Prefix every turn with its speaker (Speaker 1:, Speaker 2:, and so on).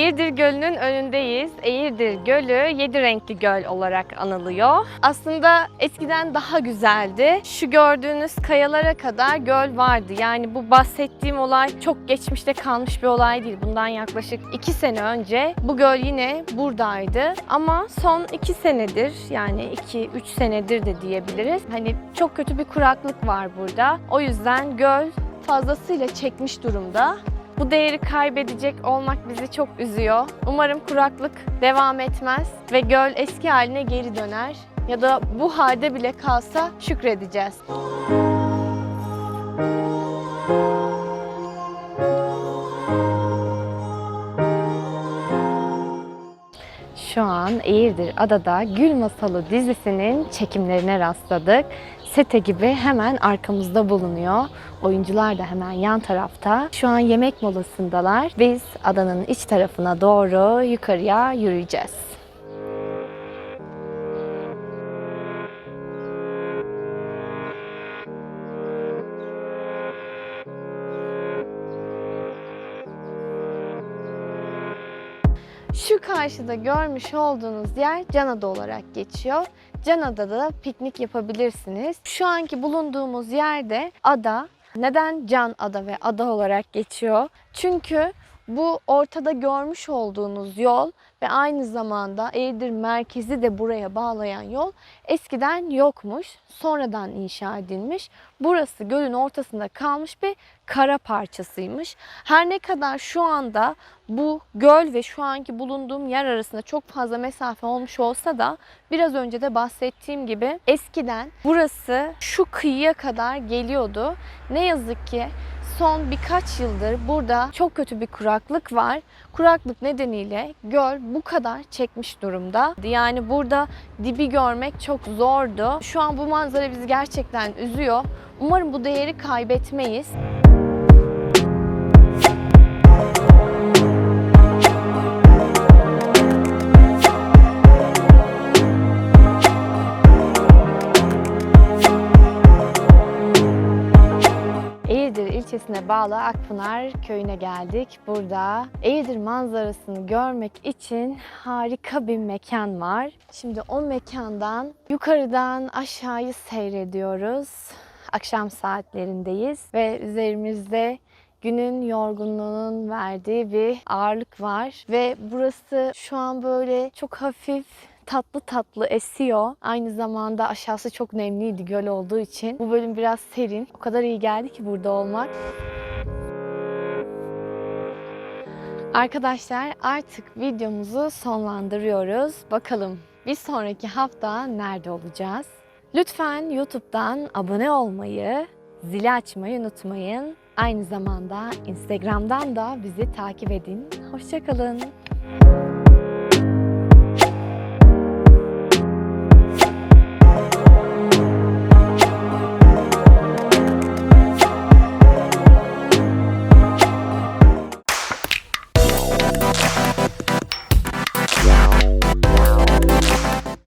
Speaker 1: Eğirdir Gölü'nün önündeyiz. Eğirdir Gölü yedi renkli göl olarak anılıyor. Aslında eskiden daha güzeldi. Şu gördüğünüz kayalara kadar göl vardı. Yani bu bahsettiğim olay çok geçmişte kalmış bir olay değil. Bundan yaklaşık iki sene önce bu göl yine buradaydı. Ama son iki senedir yani iki üç senedir de diyebiliriz. Hani çok kötü bir kuraklık var burada. O yüzden göl fazlasıyla çekmiş durumda. Bu değeri kaybedecek olmak bizi çok üzüyor. Umarım kuraklık devam etmez ve göl eski haline geri döner. Ya da bu halde bile kalsa şükredeceğiz. Şu Eğirdir Adada Gül Masalı dizisinin çekimlerine rastladık. Sete gibi hemen arkamızda bulunuyor. Oyuncular da hemen yan tarafta. Şu an yemek molasındalar. Biz adanın iç tarafına doğru yukarıya yürüyeceğiz. Şu karşıda görmüş olduğunuz yer Canada olarak geçiyor. Canada'da da piknik yapabilirsiniz. Şu anki bulunduğumuz yerde ada. Neden Can Ada ve ada olarak geçiyor? Çünkü bu ortada görmüş olduğunuz yol ve aynı zamanda Eğirdir merkezi de buraya bağlayan yol eskiden yokmuş. Sonradan inşa edilmiş. Burası gölün ortasında kalmış bir kara parçasıymış. Her ne kadar şu anda bu göl ve şu anki bulunduğum yer arasında çok fazla mesafe olmuş olsa da biraz önce de bahsettiğim gibi eskiden burası şu kıyıya kadar geliyordu. Ne yazık ki son birkaç yıldır burada çok kötü bir kuraklık var. Kuraklık nedeniyle göl bu kadar çekmiş durumda. Yani burada dibi görmek çok zordu. Şu an bu manzara bizi gerçekten üzüyor. Umarım bu değeri kaybetmeyiz. İlçesine bağlı Akpınar köyüne geldik. Burada Eğirdir manzarasını görmek için harika bir mekan var. Şimdi o mekandan yukarıdan aşağıyı seyrediyoruz. Akşam saatlerindeyiz ve üzerimizde günün yorgunluğunun verdiği bir ağırlık var ve burası şu an böyle çok hafif tatlı tatlı esiyor. Aynı zamanda aşağısı çok nemliydi göl olduğu için. Bu bölüm biraz serin. O kadar iyi geldi ki burada olmak. Arkadaşlar artık videomuzu sonlandırıyoruz. Bakalım bir sonraki hafta nerede olacağız? Lütfen YouTube'dan abone olmayı, zili açmayı unutmayın. Aynı zamanda Instagram'dan da bizi takip edin. Hoşçakalın.